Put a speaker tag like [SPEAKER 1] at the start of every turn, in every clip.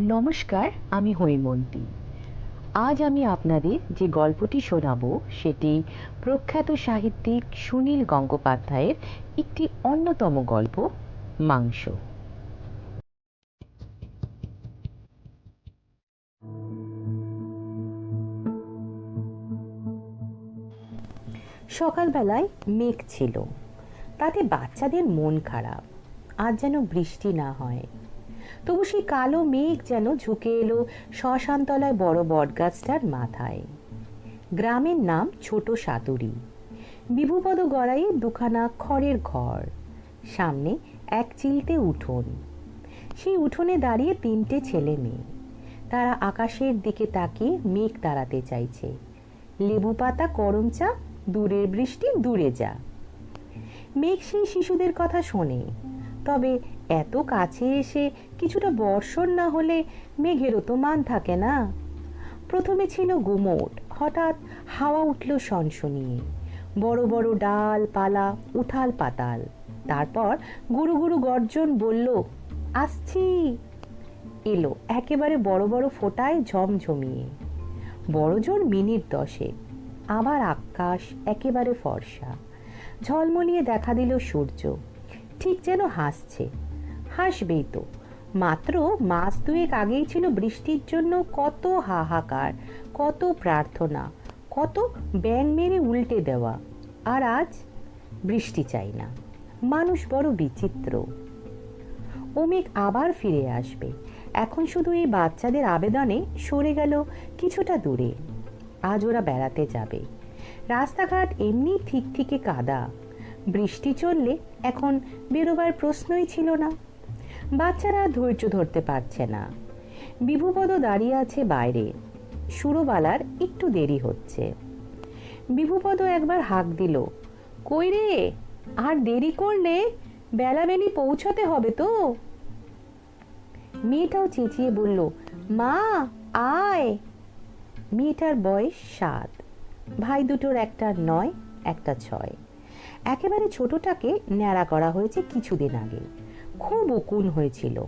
[SPEAKER 1] নমস্কার, আমি হৈমন্তী। আজ আমি আপনাদের যে গল্পটি শোনাবো, সেটি প্রখ্যাত সাহিত্যিক সুনীল গঙ্গোপাধ্যায়ের একটি অন্যতম গল্প, মাংস। সকালবেলায় মেঘ ছিল। তাতে বাচ্চাদের মন খারাপ। আজ যেন বৃষ্টি না হয়। তবু সেই কালো মেঘ যেন ঝুঁকে এলো শ্মশানতলায় বড় বটগাছটার মাথায়। গ্রামের নাম ছোট সাতুরি। বিভুপদ গড়াইয়ে দুখানা খড়ের ঘর। সামনে এক চিলতে উঠোন। সেই উঠোনে দাঁড়িয়ে তিনটে ছেলে মেয়ে। তারা আকাশের দিকে তাকিয়ে মেঘ তাড়াতে চাইছে। লেবু পাতা, করম চা, দূরের বৃষ্টি, দূরে যা। মেঘ সেই শিশুদের কথা শোনে। তবে এত কাছে এসে কিছুটা বর্ষণ না হলে মেঘেরও তো মান থাকে না। প্রথমে ছিল গুমোট, হঠাৎ হাওয়া উঠল সনসনিয়ে। বড় বড় ডাল পালা উঠাল পাতাল। তারপর গুরু গুরু গর্জন বলল, আসছি। এলো একেবারে বড় বড় ফোটায় ঝমঝমিয়ে। বড় জোর মিনিট দশে, আবার আকাশ একেবারে ফর্সা। ঝলমলিয়ে দেখা দিল সূর্য। ঠিক যেন হাসছে। হাসবেই তো মাত্র মাস দুয়েক আগেই ছিল বৃষ্টির জন্য কত হাহাকার, কত প্রার্থনা, কত ব্যাং মেরে উল্টে দেওয়া। আর আজ বৃষ্টি চাই না। মানুষ বড় বিচিত্র। অমিক আবার ফিরে আসবে। এখন শুধু এই বাচ্চাদের আবেদনে সরে গেল কিছুটা দূরে। আজ ওরা বেড়াতে যাবে। রাস্তাঘাট এমনি ঠিক ঠিকে কাদা। বৃষ্টি চললে এখন বেরোবার প্রশ্নই ছিল না। বাচ্চারা ধৈর্য ধরতে পারছে না। বিভুপদ দাঁড়িয়ে আছে বাইরে। সুরবালার একটু দেরি হচ্ছে। বিভুপদ একবার হাঁক দিল, কই রে? আর দেরি করলে বেলাবেলি পৌঁছাতে হবে তো? মেয়েটাও চেঁচিয়ে বলল, মা, আয়। মেয়েটার বয়স সাত, ভাই দুটোর একটা নয়, একটা ছয়। একেবারে ছোটটাকে ন্যাড়া করা হয়েছে কিছুদিন আগে। খুব উকুন হয়েছিল।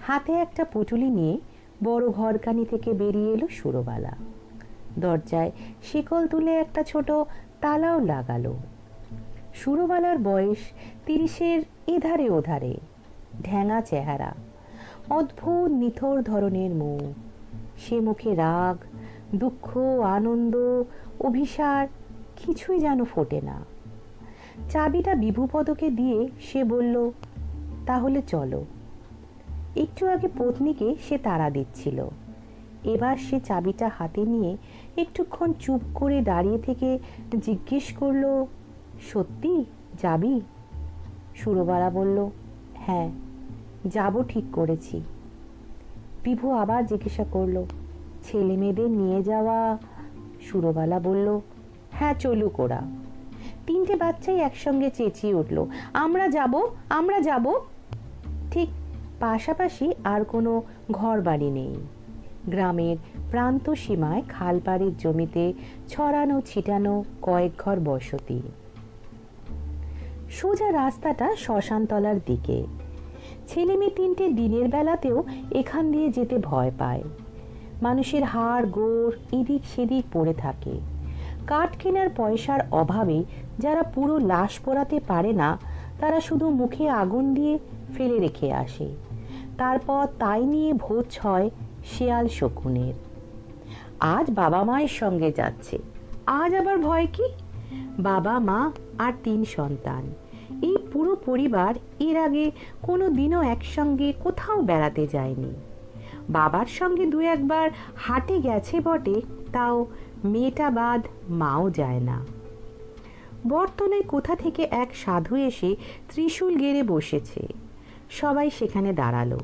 [SPEAKER 1] হাতে একটা পুটুলি নিয়ে বড় ঘরকানি থেকে বেরিয়ে এলো সুরবালা। দরজায় শিকল তুলে একটা ছোট তালাও লাগালো। সুরবালার বয়স তিরিশের এধারে ওধারে ঢ্যাঙা চেহারা, অদ্ভুত নিথর ধরনের মুখ। সে মুখে রাগ, দুঃখ, আনন্দ অভিসার কিছুই যেন ফোটে না। চাবিটা বিভুপদকে দিয়ে সে বলল তাহলে চলো। একটু আগে পত্নীকে সে তাড়া দিচ্ছিল। এবার সে চাবিটা হাতে নিয়ে একটুক্ষণ চুপ করে দাঁড়িয়ে থেকে জিজ্ঞেস করল, সত্যি যাবি? সুরবালা বলল হ্যাঁ যাব ঠিক করেছি। বিভু আবার জিজ্ঞাসা করল ছেলে মেয়েদের নিয়ে যাওয়া? সুরবালা বলল হ্যাঁ চলুক ওরা। তিনটে বাচ্চাই একসঙ্গে চেঁচিয়ে উঠল, আমরা যাব আমরা যাব। পাশাপাশি আর কোনো ঘর বাড়ি নেই। গ্রামের প্রান্ত সীমায় খালপাড়ের জমিতে ছড়ানো ছিটানো কয়েক ঘর বসতি। সোজা রাস্তাটা শ্মশানতলার দিকে। ছেলে মেয়ে তিনটে দিনের বেলাতেও এখান দিয়ে যেতে ভয় পায়। মানুষের হাড়, গোড়, এদিক সেদিক পড়ে থাকে। কাঠ কেনার পয়সার অভাবে যারা পুরো লাশ পোড়াতে পারে না, তারা শুধু মুখে আগুন দিয়ে ফেলে রেখে আসে। তারপর তাই নিয়ে ভোজ হয় শেয়াল শকুনের। আজ বাবা মায়ের সঙ্গে যাচ্ছে। আজ আবার ভয় কি? বাবা মা আর তিন সন্তান। এই পুরো পরিবার এর আগে কোনো দিনও একসঙ্গে কোথাও বেড়াতে যায়নি। বাবার সঙ্গে দু একবার হাটে গেছে বটে, তাও মেয়েটা বাদ মাও যায় না। বটতলায় কোথা থেকে এক সাধু এসে ত্রিশূল গেড়ে বসেছে। সবাই সেখানে দাঁড়াল।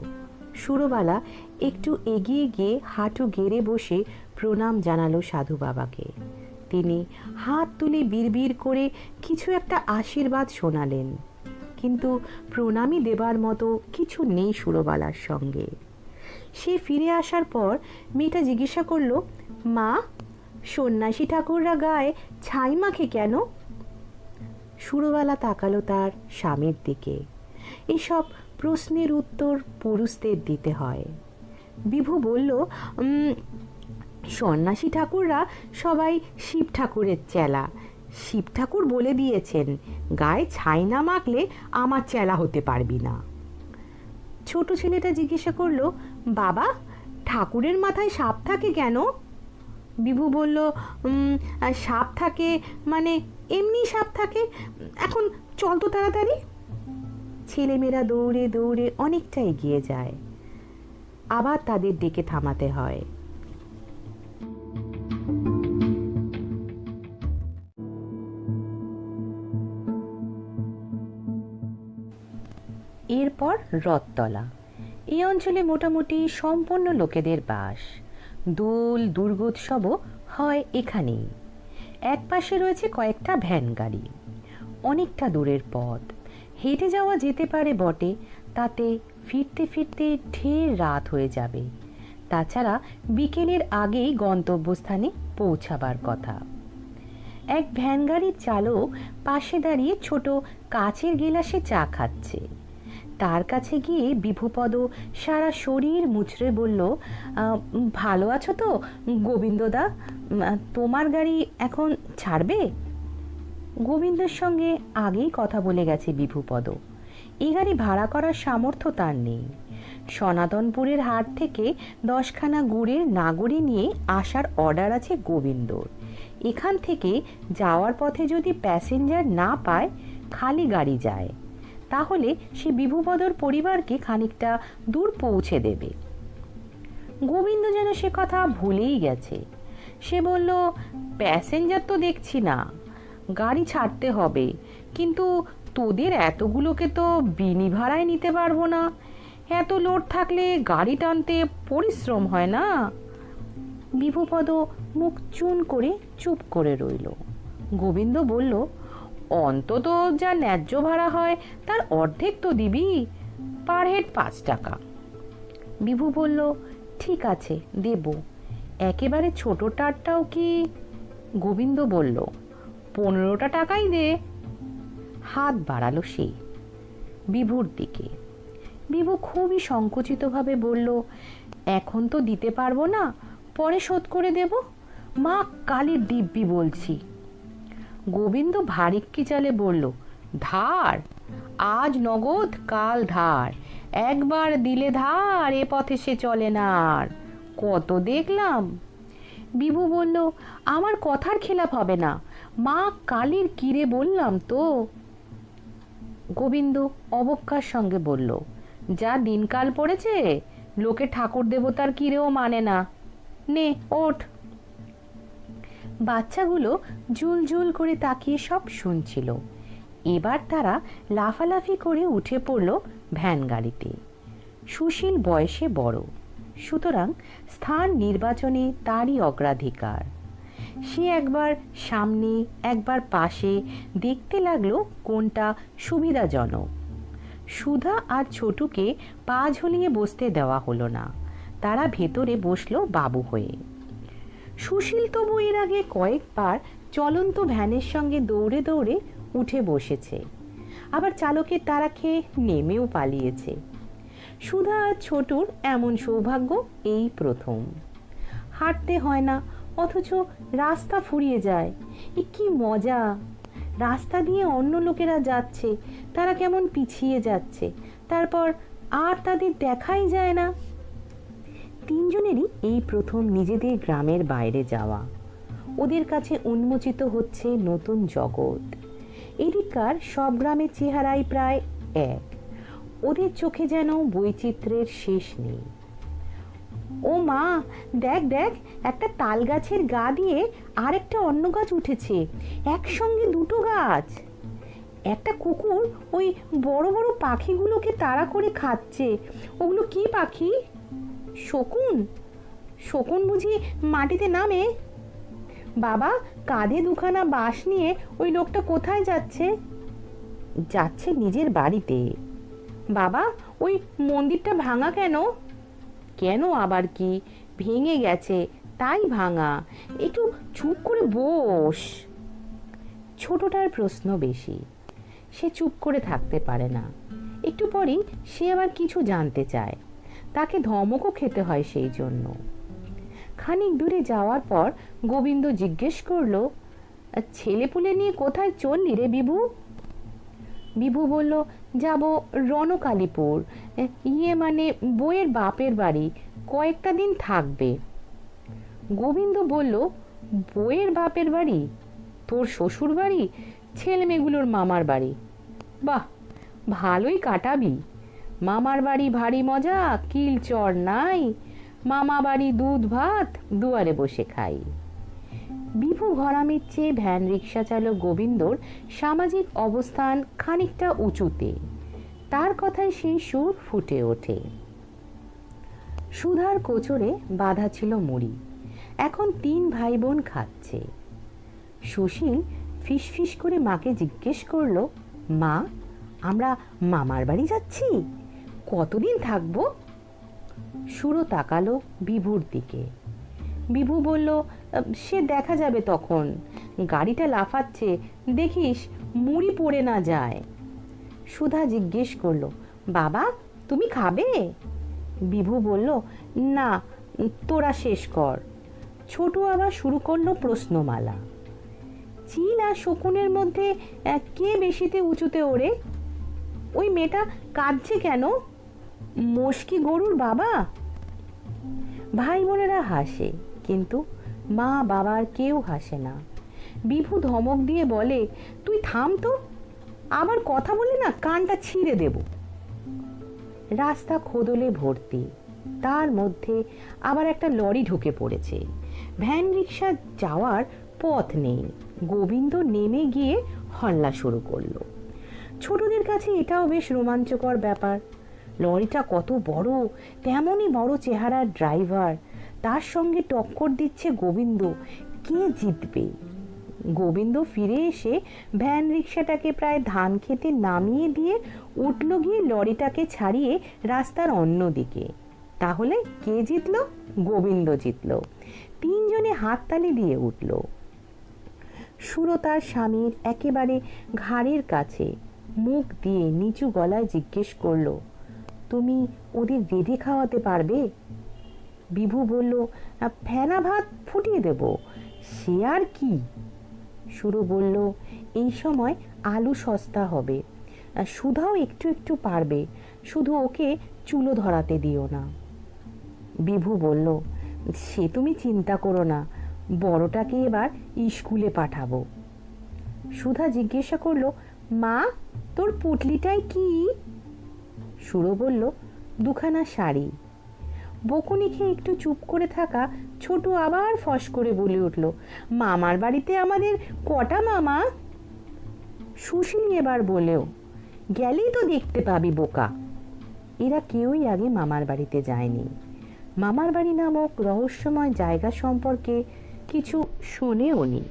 [SPEAKER 1] সুরবালা একটু এগিয়ে গিয়ে হাঁটু গেড়ে বসে প্রণাম জানালো সাধু বাবাকে। তিনি হাত তুলে বিড়বিড় করে কিছু একটা আশীর্বাদ শোনালেন। কিন্তু প্রণামী দেবার মতো কিছু নেই সুরবালার সঙ্গে। সে ফিরে আসার পর মেয়েটা জিজ্ঞাসা করল, মা, সন্ন্যাসী ঠাকুররা গায়ে ছাই মাখে কেন? সুরবালা তাকালো তার স্বামীর দিকে। এসব প্রশ্নের উত্তর পুরুষদের দিতে হয়। বিভু বলল সন্ন্যাসী ঠাকুররা সবাই শিব ঠাকুরের চেলা। শিব ঠাকুর বলে দিয়েছেন, গায়ে ছাই না মাখলে আমার চেলা হতে পারবি না। ছোট ছেলেটা জিজ্ঞাসা করল, বাবা, ঠাকুরের মাথায় সাপ থাকে কেন? বিভু বলল সাপ থাকে মানে এমনি সাপ থাকে। এখন চল তো তাড়াতাড়ি। ছেলেমেয়েরা দৌড়ে দৌড়ে অনেকটা এগিয়ে যায়। আবার তাদের ডেকে থামাতে হয়। এরপর রথতলা। এই অঞ্চলে মোটামুটি সম্পন্ন লোকেদের বাস। দোল, দুর্গোৎসবও হয় এখানেই। এক পাশে রয়েছে কয়েকটা ভ্যান গাড়ি। অনেকটা দূরের পথ। হেঁটে যাওয়া যেতে পারে বটে, তাতে ফিরতে ফিরতে ঢের রাত হয়ে যাবে। তাছাড়া বিকেলের আগেই গন্তব্যস্থানে পৌঁছাবার কথা। এক ভ্যান গাড়ির চালক পাশে দাঁড়িয়ে ছোট কাচের গেলাসে চা খাচ্ছে। তার কাছে গিয়ে বিভুপদ সারা শরীর মুচড়ে বলল ভালো আছো তো গোবিন্দদা? তোমার গাড়ি এখন ছাড়বে? গোবিন্দর সঙ্গে আগেই কথা বলে গেছে বিভুপদ। এই গাড়ি ভাড়া করার সামর্থ্য তার নেই। সনাতনপুরের হাট থেকে দশখানা গুড়ের নাগরি নিয়ে আসার অর্ডার আছে গোবিন্দর। এখান থেকে যাওয়ার পথে যদি প্যাসেঞ্জার না পায়, খালি গাড়ি যায়। তাহলে সে বিভুপদর পরিবারকে খানিকটা দূর পৌঁছে দেবে। গোবিন্দ যেন সে কথা ভুলেই গেছে। সে বলল, প্যাসেঞ্জার তো দেখছি না। গাড়ি ছাড়তে হবে। কিন্তু তোদের এতগুলোকে তো বিনি ভাড়ায় নিতে পারব না। এত লোড থাকলে গাড়ি টানতে পরিশ্রম হয় না? বিভুপদ মুখ চুন করে চুপ করে রইল। গোবিন্দ বলল, অন্তত যা ন্যায্য ভাড়া হয়, তার অর্ধেক তো দিবি। পার হেড পাঁচ টাকা। বিভু বলল, ঠিক আছে, দেব। একেবারে ছোট টারটাও কি? গোবিন্দ বলল পনেরোটা টাকাই দে। হাত বাড়ালো সে বিভুর দিকে। বিভু খুবই সংকুচিতভাবে বলল, এখন তো দিতে পারব না, পরে শোধ করে দেব। মা কালীর দিব্যি বলছি। গোবিন্দ ভারিক্কি চালে বলল, ধার, আজ নগদ, কাল ধার। একবার দিলে ধার, এ পথে সে চলে না আর। কত দেখলাম? বিভু বলল, আমার কথার খেলাপ হবে না। মা কালীর কিরে বললাম তো? গোবিন্দ অবজ্ঞার সঙ্গে বলল, যা দিনকাল পড়েছে, লোকে ঠাকুর দেবতার কিরেও মানে না। নে, ওঠ। বাচ্চাগুলো জুল করে তাকিয়ে সব শুনছিল। এবার তারা লাফালাফি করে উঠে পড়ল ভ্যান গাড়িতে। সুশীল বয়সে বড়, সুতরাং স্থান নির্বাচনে তারই অগ্রাধিকার। সে একবার সামনে, একবার পাশে দেখতে লাগল কোনটা সুবিধাজনক। সুধা আর ছোটুকে পা ঝুলিয়ে বসতে দেওয়া হলো না। তারা ভেতরে বসল বাবু হয়ে। সুশীল তবু এর আগে কয়েকবার চলন্ত ভ্যানের সঙ্গে দৌড়ে দৌড়ে উঠে বসেছে। আবার চালকের তারা খেয়ে নেমেও পালিয়েছে। সুধা আর ছোটুর এমন সৌভাগ্য এই প্রথম। হাঁটতে হয় না অথচ রাস্তা ফুরিয়ে যায়। এ কি মজা! রাস্তা দিয়ে অন্য লোকেরা যাচ্ছে, তারা কেমন পিছিয়ে যাচ্ছে, তারপর আর তাদের দেখাই যায় না। তিনজনেরই এই প্রথম নিজেদের গ্রামের বাইরে যাওয়া। ওদের কাছে উন্মোচিত হচ্ছে নতুন জগৎ। এদিককার সব গ্রামের চেহারাই প্রায় এক। ওদের চোখে যেন বৈচিত্র্যের শেষ নেই। ও মা, দেখ দেখ, একটা তাল গাছের গা দিয়ে আরেকটা অন্য গাছ উঠেছে, একসঙ্গে দুটো গাছ। একটা কুকুর ওই বড় বড় পাখিগুলোকে তাড়া করে খাচ্ছে, ওগুলো কি পাখি? শকুন? শকুন বুঝি মাটিতে নামে? বাবা, কাঁধে দুখানা বাঁশ নিয়ে ওই লোকটা কোথায় যাচ্ছে? যাচ্ছে নিজের বাড়িতে। বাবা, ওই মন্দিরটা ভাঙা কেন? কেন আবার কি? ভেঙে গেছে, তাই ভাঙা। একটু চুপ করে বস। ছোটটার প্রশ্ন বেশি। সে চুপ করে থাকতে পারে না। একটু পরেই সে আবার কিছু জানতে চায়। তাকে ধমকও খেতে হয় সেই জন্য। খানিক দূরে যাওয়ার পর গোবিন্দ জিজ্ঞেস করল, ছেলেপুলে নিয়ে কোথায় চললি রে বিভু? বিভু বলল, যাব রণকালীপুর। ইয়ে মানে বইয়ের বাপের বাড়ি। কয়েকটা দিন থাকবে। গোবিন্দ বলল, বইয়ের বাপের বাড়ি? তোর শ্বশুর বাড়ি? ছেলে মেয়েগুলোর মামার বাড়ি? বাহ, ভালোই কাটাবি। মামার বাড়ি ভারী মজা, কিল চর নাই। মামা বাড়ি দুধ ভাত, দুয়ারে বসে খাই। বিভু ঘরামির চেয়ে ভ্যান রিক্সা চালক গোবিন্দর সামাজিক অবস্থান খানিকটা উঁচুতে। তার কথায় সেই সুর ফুটে ওঠে। সুধার কোচরে বাধা ছিল মুড়ি। এখন তিন ভাই বোন খাচ্ছে। সুশীল ফিসফিস করে মাকে জিজ্ঞেস করল, মা, আমরা মামার বাড়ি যাচ্ছি? কতদিন থাকব? সুরো তাকালো বিভুর দিকে। বিভু বলল সে দেখা যাবে তখন। গাড়িটা লাফাচ্ছে, দেখিস মুড়ি পড়ে না যায়। সুধা জিজ্ঞেস করল, বাবা, তুমি খাবে? বিভু বলল, না, তোরা শেষ কর। ছোট আবার শুরু করল প্রশ্নমালা। চিল আর শকুনের মধ্যে কে বেশিতে উঁচুতে ওড়ে? ওই মেয়েটা কাঁদছে কেন? মোশকি গরুর বাবা? ভাই বোনেরা হাসে, কিন্তু মা বাবার কেউ হাসে না। বিভু ধমক দিয়ে বলে, তুই থাম তো, আবার কথা বলে না, কানটা ছিঁড়ে দেব। রাস্তা খোদলে ভর্তি, তার মধ্যে আবার একটা লরি ঢুকে পড়েছে। ভ্যান রিক্সা যাওয়ার পথ নেই, গোবিন্দ নেমে গিয়ে হল্লা শুরু করল। ছোটদের কাছে এটাও বেশ রোমাঞ্চকর ব্যাপার, লরিটা কত বড়, তেমনই বড় চেহারার ড্রাইভার তার সঙ্গে টক্কর দিচ্ছে গোবিন্দ। কে জিতবে? গোবিন্দ ফিরে এসে ভ্যান রিক্সাটাকে প্রায় ধান খেতে নামিয়ে দিয়ে উঠল গিয়ে লরিটাকে ছাড়িয়ে রাস্তার অন্য দিকে। তাহলে কে জিতলো? গোবিন্দ জিতলো। তিনজনে হাততালি দিয়ে উঠল। সুরো তার স্বামীর একেবারে ঘাড়ের কাছে মুখ দিয়ে নিচু গলায় জিজ্ঞেস করল, তুমি ওদের বেঁধে খাওয়াতে পারবে? বিভু বলল ফেনা ভাত ফুটিয়ে দেব, সে আর কি? সুরো বলল, এই সময় আলু সস্তা হবে সুধাও একটু একটু পারবে, শুধু ওকে চুলো ধরাতে দিও না। বিভু বলল, সে তুমি চিন্তা করো না, বড়টাকে এবার স্কুলে পাঠাবো। সুধা জিজ্ঞাসা করল, মা, তোর পুটলিটাই কি? সুরো বলল, দুখানা শাড়ি। বকুনি খেয়ে একটু চুপ করে থাকা ছোট আবার ফস করে বলে উঠল, মামার বাড়িতে আমাদের কটা মামা? সুশীল এবার বলেও, গেলেই তো দেখতে পাবি বোকা। এরা কেউই আগে মামার বাড়িতে যায়নি। মামার বাড়ি নামক রহস্যময় জায়গা সম্পর্কে কিছু শোনেও নি।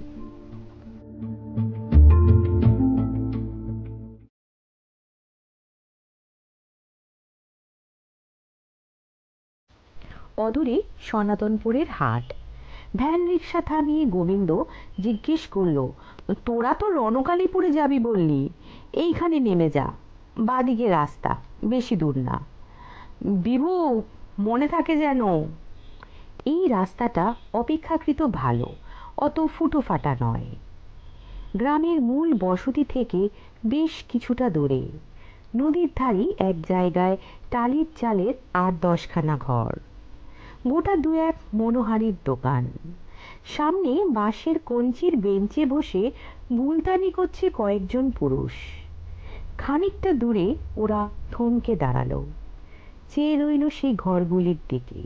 [SPEAKER 1] অদূরে সনাতনপুরের হাট। ভ্যান রিক্সা থামিয়ে গোবিন্দ জিজ্ঞেস করল, তোরা তো রণকালীপুরে যাবি বললি। এইখানে নেমে যা, বাদিকে রাস্তা, বেশি দূর না। বিভু, মনে থাকে যেন। এই রাস্তাটা অপেক্ষাকৃত ভালো, অত ফুটো ফাটা নয়। গ্রামের মূল বসতি থেকে বেশ কিছুটা দূরে। নদীর ধারে এক জায়গায় টালির চালের আট দশখানা ঘর। গোটা দু এক মনোহারির দোকান। সামনে বাঁশের কঞ্চির বেঞ্চে বসে বুলতানি করছে কয়েকজন পুরুষ। খানিকটা দূরে ওরা থমকে দাঁড়াল। চেয়ে রইল সেই ঘরগুলির দিকে।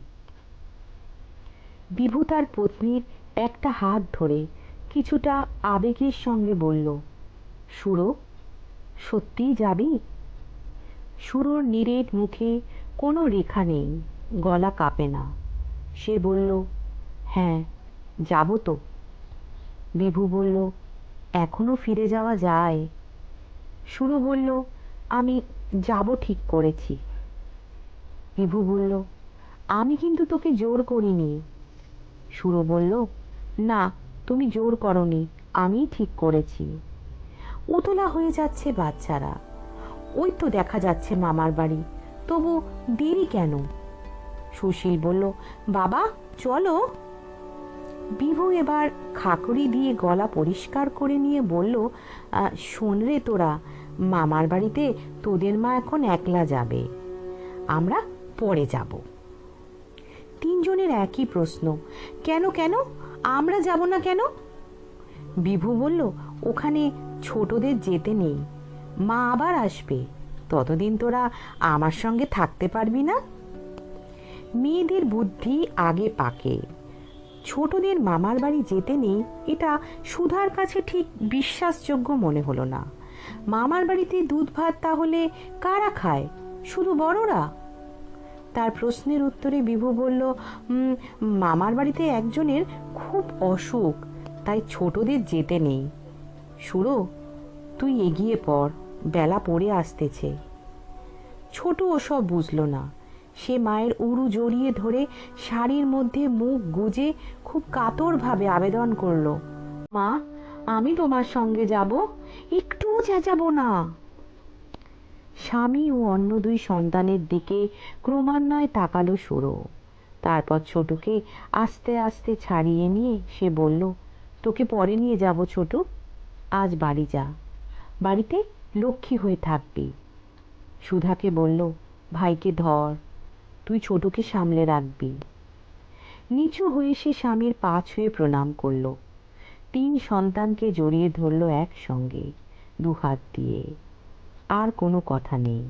[SPEAKER 1] বিভু তার পত্নীর একটা হাত ধরে কিছুটা আবেগের সঙ্গে বলল, সুরো, সত্যিই যাবি? সুরোর নিরেট মুখে কোনো রেখা নেই, গলা কাঁপে না। সে বলল হ্যাঁ যাব তো। বিভু বলল, এখনও ফিরে যাওয়া যায়। সুরো বলল, আমি যাব ঠিক করেছি। বিভু বলল, আমি কিন্তু তোকে জোর করিনি। সুরো বলল, না, তুমি জোর করনি আমি ঠিক করেছি। উতলা হয়ে যাচ্ছে বাচ্চারা। ওই তো দেখা যাচ্ছে মামার বাড়ি, তবু দেরি কেন? সুশীল বলল, বাবা, চলো। বিভু এবার খাকড়ি দিয়ে গলা পরিষ্কার করে নিয়ে বলল শোন রে তোরা, মামার বাড়িতে তোদের মা এখন একলা যাবে। আমরা পরে যাব। তিনজনের একই প্রশ্ন, কেন কেন? আমরা যাব না কেন? বিভু বলল, ওখানে ছোটদের যেতে নেই। মা আবার আসবে। ততদিন তোরা আমার সঙ্গে থাকতে পারবি না? মেয়েদের বুদ্ধি আগে পাকে। ছোটদের মামার বাড়ি যেতে নেই, এটা সুধার কাছে ঠিক বিশ্বাসযোগ্য মনে হলো না। মামার বাড়িতে দুধ ভাত তাহলে কারা খায়? শুধু বড়রা? তার প্রশ্নের উত্তরে বিভু বলল মামার বাড়িতে একজনের খুব অসুখ, তাই ছোটদের যেতে নেই। সুরো, তুই এগিয়ে পড়, বেলা পড়ে আসতেছে। ছোট ওসব বুঝলো না। সে মায়ের উড়ু জড়িয়ে ধরে শাড়ির মধ্যে মুখ গুজে খুব কাতরভাবে আবেদন করল, মা, আমি তোমার সঙ্গে যাব, একটুও চেঁচাবো না। স্বামী ও অন্য দুই সন্তানের দিকে ক্রমান্বয়ে তাকালো সুরো তারপর ছোটকে আস্তে আস্তে ছাড়িয়ে নিয়ে সে বলল, তোকে পরে নিয়ে যাব ছোট, আজ বাড়ি যা। বাড়িতে লক্ষ্মী হয়ে থাকবি। সুধাকে বলল, ভাইকে ধর তুই ছোটকে সামলে রাখবি। নিচু হয়ে সে স্বামীর পা ছুঁয়ে প্রণাম করল। তিন সন্তানকে জড়িয়ে ধরল একসঙ্গে দু হাত দিয়ে। আর কোনো কথা নেই।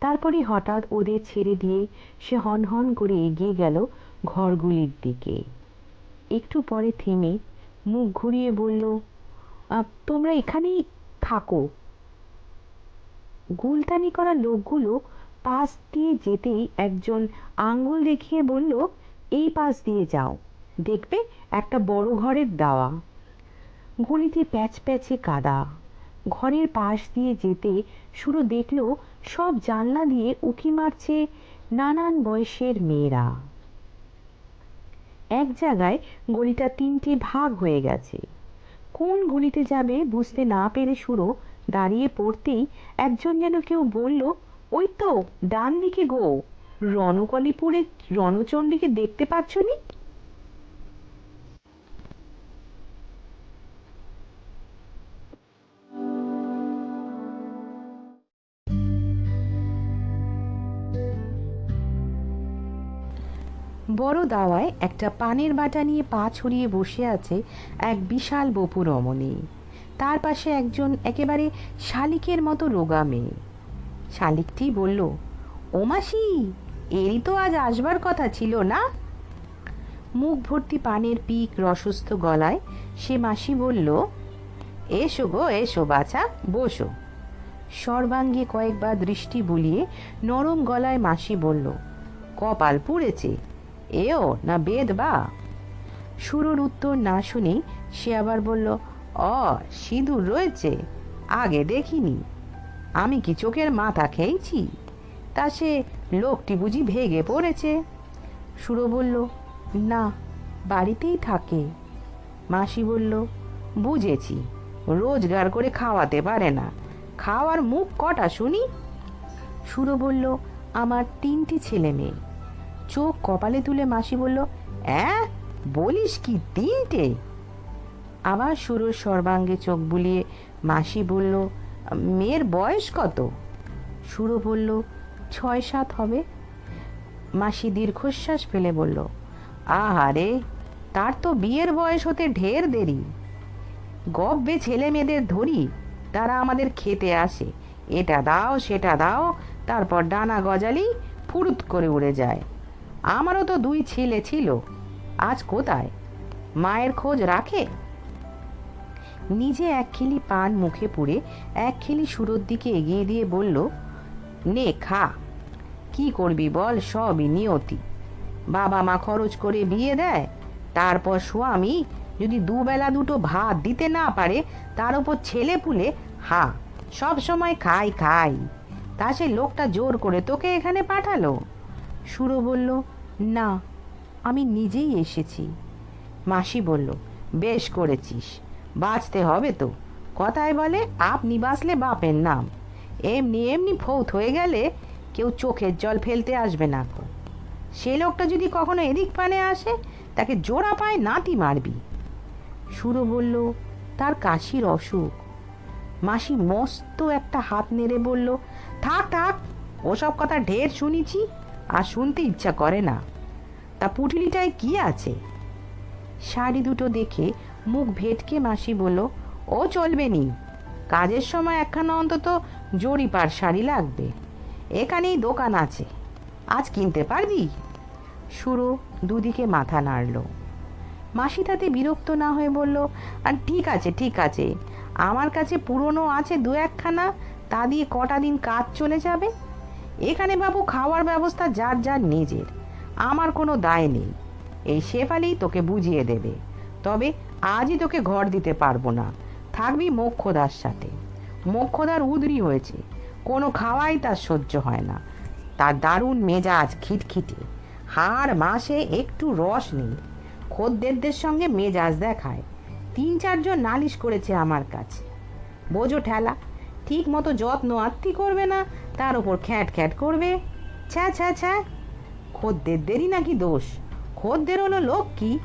[SPEAKER 1] তারপরে হঠাৎ ওদের ছেড়ে দিয়ে সে হনহন করে এগিয়ে গেল ঘরগুলির দিকে। একটু পরে থেমে মুখ ঘুরিয়ে বলল "আহ, তোমরা এখানেই থাকো। গুলতানি করা লোকগুলো পাশ দিয়ে যেতেই একজন আঙ্গুল দেখিয়ে বলল, এই পাশ দিয়ে যাও। দেখবে একটা বড় ঘরের দাওয়া। গলিতে প্যাচ প্যাচে কাদা। ঘরের পাশ দিয়ে যেতে শুরু দেখল, সব জানলা দিয়ে উঁকি মারছে নানান বয়সের মেয়েরা। এক জায়গায় গলিটা তিনটে ভাগ হয়ে গেছে। কোন গলিতে যাবে বুঝতে না পেরে শুরু দাঁড়িয়ে পড়তেই একজন যেন কেউ বলল ওই তো ডান দিকে গো। রণকলিপুরে রণচণ্ডীকে দেখতে পাচ্ছ নি? বড় দাওয়ায় একটা পানের বাটা নিয়ে পা ছড়িয়ে বসে আছে এক বিশাল বপু রমণী তার পাশে একজন একেবারে শালিকের মতো রোগা মেয়ে। শালিকটি বলল, ও মাসি, এরই তো আজ আসবার কথা ছিল না? মুখ ভর্তি পানের পিক রসস্থ গলায় সে মাসি বলল, এসো গো, এসো বাছা, বসো। সর্বাঙ্গে কয়েকবার দৃষ্টি বুলিয়ে নরম গলায় মাসি বলল, কপাল পুড়েছে, এও না বেদ বা? সুরর উত্তর না শুনেই সে আবার বলল, অ, সিঁদুর রয়েছে, আগে দেখিনি। আমি কি চোখের মাথা খেয়েছি? তা সে লোকটি বুঝি ভেগে পড়েছে। সুরো বলল, না, বাড়িতেই থাকে। মাসি বলল, বুঝেছি, রোজগার করে খাওয়াতে পারে না। খাওয়ার মুখ কটা শুনি? সুরো বলল, আমার তিনটি ছেলে মেয়ে। চোখ কপালে তুলে মাসি বলল, অ্যাঁ, বলিস কি তিনটে? আবার সুরোর সর্বাঙ্গে চোখ বুলিয়ে মাসি বলল মেয়ের বয়স কত? সুরো বলল, ছয় সাত হবে। মাসি দীর্ঘশ্বাস ফেলে বলল, আহারে, তার তো বিয়ের বয়স হতে ঢের দেরি। গব্বে ছেলে মেয়েদের ধরি তারা আমাদের খেতে আসে। এটা দাও, সেটা দাও, তারপর ডানা গজালি ফুরুত করে উড়ে যায়। আমারও তো দুই ছেলে ছিল, আজ কোথায়? মায়ের খোঁজ রাখে? নিজে এক খিলি পান মুখে পুড়ে এক খিলি সুরোর দিকে এগিয়ে দিয়ে বলল, নে, খা। কি করবি বল, সবই নিয়তি। বাবা মা খরচ করে বিয়ে দেয়, তারপর স্বামী যদি দুবেলা দুটো ভাত দিতে না পারে, তার উপর ছেলে পুলে, হা, সব সময় খাই খাই। তা সে লোকটা জোর করে তোকে এখানে পাঠালো? সুরো বলল, না, আমি নিজেই এসেছি। মাসি বলল, বেশ করেছিস। বাঁচতে হবে তো। কথায় বলে আপনি বাঁচলে বাপের নাম। এমনি এমনি ফৌত হয়ে গেলে কেউ চোখের জল ফেলতে আসবে না সে লোকটা যদি কখনো এদিক পানে আসে, তাকে জোড়া পায় নাতি মারবি। সুরো বলল, তার কাশির অসুখ। মাসি মস্ত একটা হাত নেড়ে বলল, থাক থাক, ওসব কথা ঢের শুনেছি, আর শুনতে ইচ্ছা করে না। তা পুটলিটায় কি আছে? শাড়ি দুটো দেখে মুখ ভেটকে মাসি বলল, ও চলবে নি। কাজের সময় একখানা অন্তত জরিপার শাড়ি লাগবে। এখানেই দোকান আছে। আজ কিনতে পারবি? সুরো দুদিকে মাথা নাড়ল। মাসি তাতে বিরক্ত না হয়ে বলল, আর ঠিক আছে ঠিক আছে। আমার কাছে পুরনো আছে দু একখানা, তা দিয়ে কটা দিন কাজ চলে যাবে। এখানে বাবু খাওয়ার ব্যবস্থা যার যার নিজের। আমার কোনো দায় নেই। এই শেফালি তোকে বুঝিয়ে দেবে। তবে আজই তোকে ঘর দিতে পারব না। থাকবি মোক্ষদার সাথে। মোক্ষদার উদরি হয়েছে। কোনো খাওয়াই তার সহ্য হয় না। তার দারুণ মেজাজ খিটখিটে। হাড় মাসে একটু রস নেই। খদ্দেরদের সঙ্গে মেজাজ দেখায়। তিন চারজন নালিশ করেছে আমার কাছে। বোঝো ঠেলা, ঠিক মতো যত্ন আত্মি করবে না? তার ওপর খ্যাট খ্যাট করবে? ছ্যা ছ্যা ছ্যা। খদ্দেরদেরই নাকি দোষ? খদ্দের হলো লোক কি?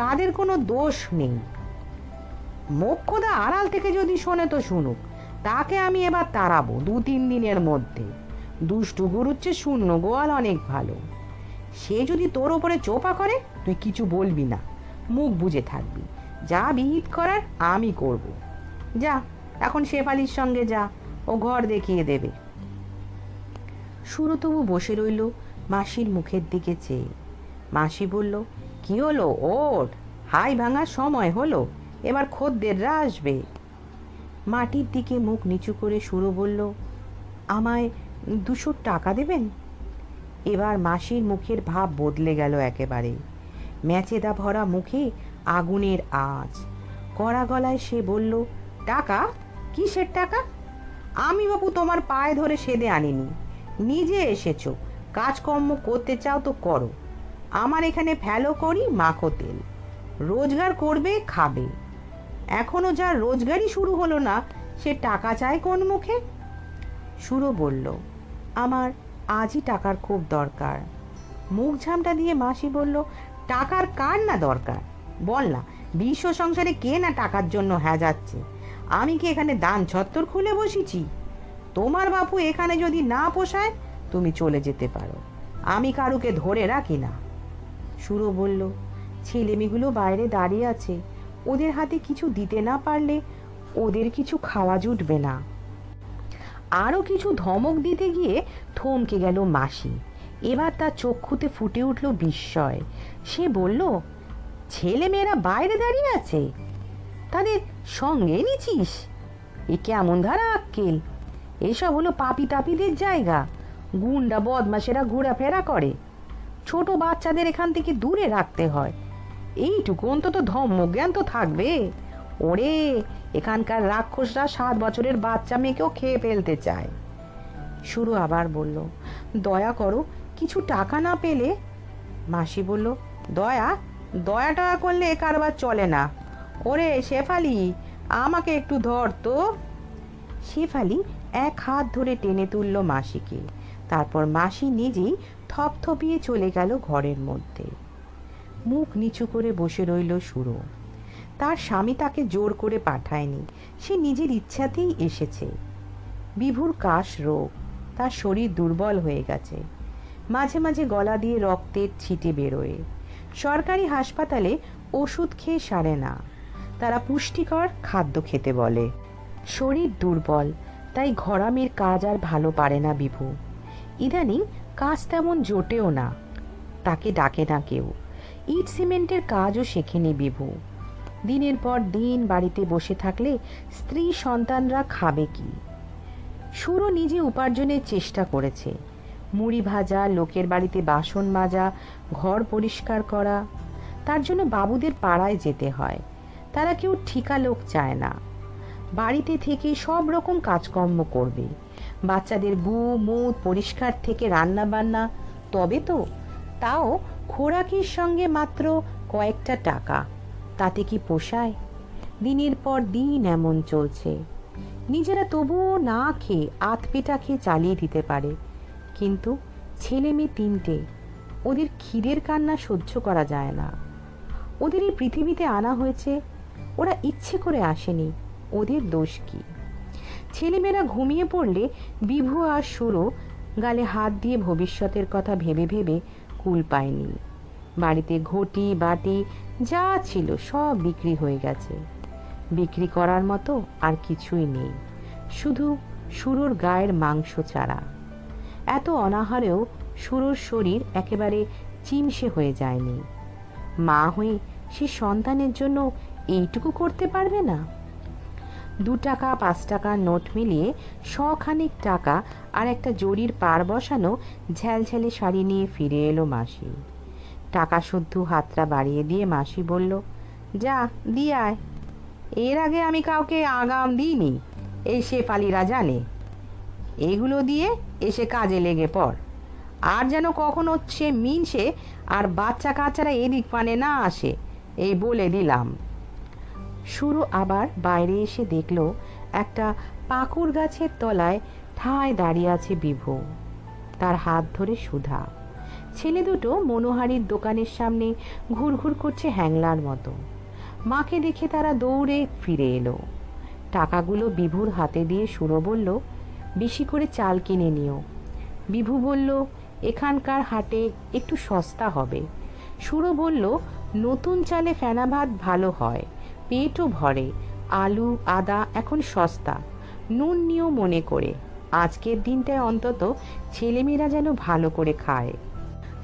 [SPEAKER 1] তাদের কোনো দোষ নেই। মোক্ষদা আড়াল থেকে যদি শোনে তো শুনুক, তাকে আমি এবার তাড়াবো দু তিন দিনের মধ্যে। দুষ্টু গুরুচ্ছে শূন্য গোয়াল অনেক ভালো। সে যদি তোর ওপরে চোপা করে, তুই কিছু বলবি না। মুখ বুঝে থাকবি। যা বিহিত করার আমি করব। যা, এখন শেফালির সঙ্গে যা, ও ঘর দেখিয়ে দেবে। সুরতবু বসে রইল মাসির মুখের দিকে চেয়ে। মাসি বলল কি হলো? ওঠ। হাই ভাঙার সময় হলো। এবার খদ্দেররা আসবে। মাটির দিকে মুখ নিচু করে সুরো বলল, আমায় দুশো টাকা দেবেন? এবার মাসির মুখের ভাব বদলে গেল একেবারে। ম্যাচেদা ভরা মুখে আগুনের আঁচ। কড়া গলায় সে বলল, টাকা? কিসের টাকা? আমি বাবু তোমার পায়ে ধরে সেদে আনিনি। নিজে এসেছ। কাজকর্ম করতে চাও তো করো। আমার এখানে ফেলো করি, মাখো তেল। রোজগার করবে, খাবে। এখনও যা রোজগারই শুরু হলো না, সে টাকা চায় কোন মুখে? সুরো বলল, আমার আজই টাকার খুব দরকার। মুখ ঝামটা দিয়ে মাসি বলল, টাকার কার না দরকার? বল না, বিশ্ব সংসারে কে না টাকার জন্য হ্যাঁ যাচ্ছে আমি কি এখানে দান ছত্তর খুলে বসেছি? তোমার বাপু এখানে যদি না পোষায়, তুমি চলে যেতে পারো। আমি কারুকে ধরে রাখি না। সুরো বলল, ছেলেমেয়েগুলো বাইরে দাঁড়িয়ে আছে, ওদের হাতে কিছু দিতে না পারলে ওদের কিছু খাওয়া জুটবে না। আরও কিছু ধমক দিতে গিয়ে থমকে গেল মাসি। এবার তার চক্ষুতে ফুটে উঠল বিস্ময়। সে বলল ছেলে মেয়েরা বাইরে দাঁড়িয়ে আছে, তাদের সঙ্গে নিছিস এ কেমন ধারা আক্কেল? এসব হলো পাপি তাপিদের জায়গা। গুন্ডা বদমাসেরা ঘোরাফেরা করে। ছোট বাচ্চাদের এখান থেকে দূরে রাখতে হয়। এইটুকু অন্তত ধর্মজ্ঞান তো থাকবে। ওরে, এখানকার রাক্ষসরা সাত বছরের বাচ্চা মেয়েকেও খেয়ে ফেলতে চায়। শুরু আবার বলল, দয়া করো, কিছু টাকা না পেলে? মাসি বলল, দয়া দয়া টয়া করলে কারবার চলে না। ওরে শেফালি, আমাকে একটু ধর তো। শেফালি এক হাত ধরে টেনে তুলল মাসিকে। তারপর মাসি নিজেই থপথপিয়ে চলে গেল ঘরের মধ্যে। মুখ নিচু করে বসে রইল সুরো। তার স্বামী তাকে জোর করে পাঠায়নি, সে নিজের ইচ্ছাতেই এসেছে। বিভুর কাশ রোগ, তার শরীর দুর্বল হয়ে গেছে। মাঝে মাঝে গলা দিয়ে রক্তের ছিটে বেরোয়। সরকারি হাসপাতালে ওষুধ খেয়ে সারে না। তারা পুষ্টিকর খাদ্য খেতে বলে। শরীর দুর্বল, তাই ঘরামির কাজ আর ভালো পারে না বিভু। ইদানিং কাজ তেমন জোটেও না। তাকে ডাকে না কেউ। ইট সিমেন্টের কাজও শেখেনি বিভু। দিনের পর দিন বাড়িতে বসে থাকলে স্ত্রী সন্তানরা খাবে কি? সুরও নিজে উপার্জনের চেষ্টা করেছে। মুড়ি ভাজা, লোকের বাড়িতে বাসন মাজা, ঘর পরিষ্কার করা, তার জন্য বাবুদের পাড়ায় যেতে হয়। তারা কেউ ঠিকা লোক চায় না। বাড়িতে থেকে সব রকম কাজকর্ম করবে। বাচ্চাদের গু মুদ পরিষ্কার থেকে রান্না বান্না, তবে তো তাও খোরাকির সঙ্গে মাত্র কয়েকটা টাকা। তাতে কি পোষায়? দিনের পর দিন এমন চলছে। নিজেরা তবুও না খেয়ে আত পেটা খেয়ে চালিয়ে দিতে পারে। কিন্তু ছেলে মেয়ে তিনটে, ওদের খিদের কান্না সহ্য করা যায় না। ওদের এই পৃথিবীতে আনা হয়েছে, ওরা ইচ্ছে করে আসেনি, ওদের দোষ কি? ছেলেমেয়েরা ঘুমিয়ে পড়লে বিভু আর সুরো গালে হাত দিয়ে ভবিষ্যতের কথা ভেবে ভেবে কুল পায়নি। বাড়িতে ঘটি, বাটি, যা ছিল সব বিক্রি হয়ে গেছে। বিক্রি করার মতো আর কিছুই নেই। শুধু সুরোর গায়ের মাংস ছাড়া এত অনাহারেও সুরোর শরীর একেবারে চিমসে হয়ে যায়নি। মা হয়ে সে সন্তানের জন্য এইটুকু করতে পারবে না? দু টাকা, পাঁচ টাকার নোট মিলিয়ে শখানিক টাকা আর একটা জরির পার বসানো ঝ্যালঝ্যালে শাড়ি নিয়ে ফিরে এলো মাসি। টাকা শুদ্ধ হাতটা বাড়িয়ে দিয়ে মাসি বলল, যা, দিয়ে আয়। এর আগে আমি কাউকে আগাম দিইনি এই শেফালিরা জানে এগুলো দিয়ে এসে কাজে লেগে পড়। আর যেন কখনো সে মিনসে আর বাচ্চা কাচ্চারা এদিক পানে না আসে এই বলে দিলাম। শুরু আবার বাইরে এসে দেখল একটা পাকুর গাছের তলায় ঠায় দাঁড়িয়ে আছে বিভু। তার হাত ধরে সুধা। ছেলে দুটো মনোহারির দোকানের সামনে ঘুরঘুর করছে হ্যাংলার মতো। মাকে দেখে তারা দৌড়ে ফিরে এলো। টাকাগুলো বিভুর হাতে দিয়ে সুরো বলল, বেশি করে চাল কিনে নিও। বিভু বলল, এখানকার হাটে একটু সস্তা হবে। সুরো বলল, নতুন চালে ফেনা ভাত ভালো হয়। পেটও ভরে, আলু, আদা, এখন সস্তা। নুন নিয়েও মনে করে, আজকের দিনটায় অন্তত ছেলেমেয়েরা যেন ভালো করে খায়।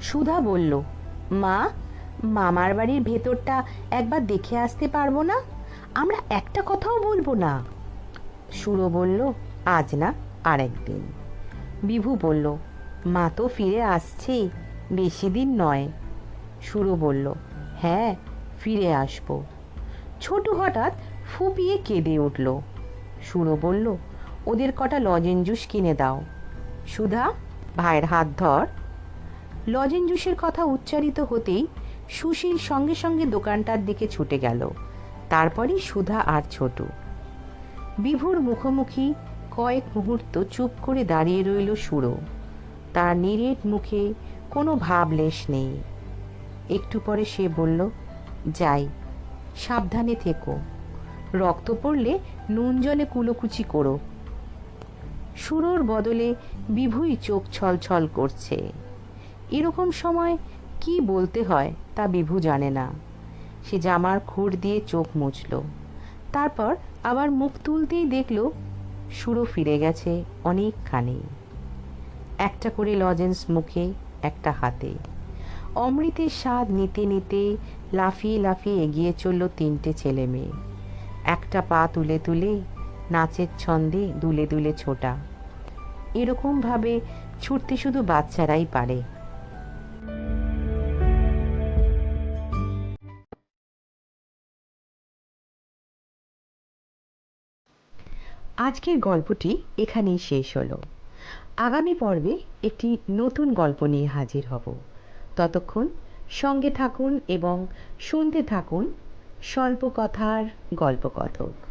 [SPEAKER 1] সুধা বলল, মা, মামার বাড়ির ভেতরটা একবার দেখে আসতে পারব না? আমরা একটা কথাও বলব না? সুরো বলল, আজ না আর একদিন বিভু বলল, মা তো ফিরে আসছে, বেশি দিন নয়। সুরো বলল হ্যাঁ ফিরে আসব। ছোটু হঠাৎ ফুপিয়ে কেঁদে উঠল। সুরো বলল, ওদের কটা লজেন জুস কিনে দাও। সুধা, ভাইয়ের হাত ধর। লজেন জুসের কথা উচ্চারিত হতেই সুশীল সঙ্গে সঙ্গে দোকানটার দিকে ছুটে গেল। তারপরই সুধা আর ছোটু। বিভুর মুখোমুখি কয়েক মুহূর্ত চুপ করে দাঁড়িয়ে রইল সুরো। তার নিরেট মুখে কোনো ভাবলেশ নেই। একটু পরে সে বলল, যাই। সাবধানে থেকো। রক্ত পড়লে নুন জলে কুলোকুচি করো। সুরোর বদলে বিভুই চোখ ছলছল করছে। এরকম সময় কি বলতে হয় তা বিভু জানে না। সে জামার খুঁড় দিয়ে চোখ মুছল। তারপর আবার মুখ তুলতেই দেখল সুরো ফিরে গেছে অনেকখানি। একটা করে লজেন্স মুখে, একটা হাতে। অমৃতের স্বাদ নিতে নিতে লাফিয়ে লাফিয়ে এগিয়ে চলল তিনটে ছেলে মেয়ে। একটা পা তুলে তুলে নাচের ছন্দে দুলে দুলে ছোটা। এরকমভাবে ছুটতে শুধু বাচ্চারাই পারে। আজকের গল্পটি এখানেই শেষ হলো। আগামী পর্বে একটি নতুন গল্প নিয়ে হাজির হব। ততক্ষণ সঙ্গে থাকুন এবং শুনতে থাকুন স্বল্প কথার গল্প গল্পকথক।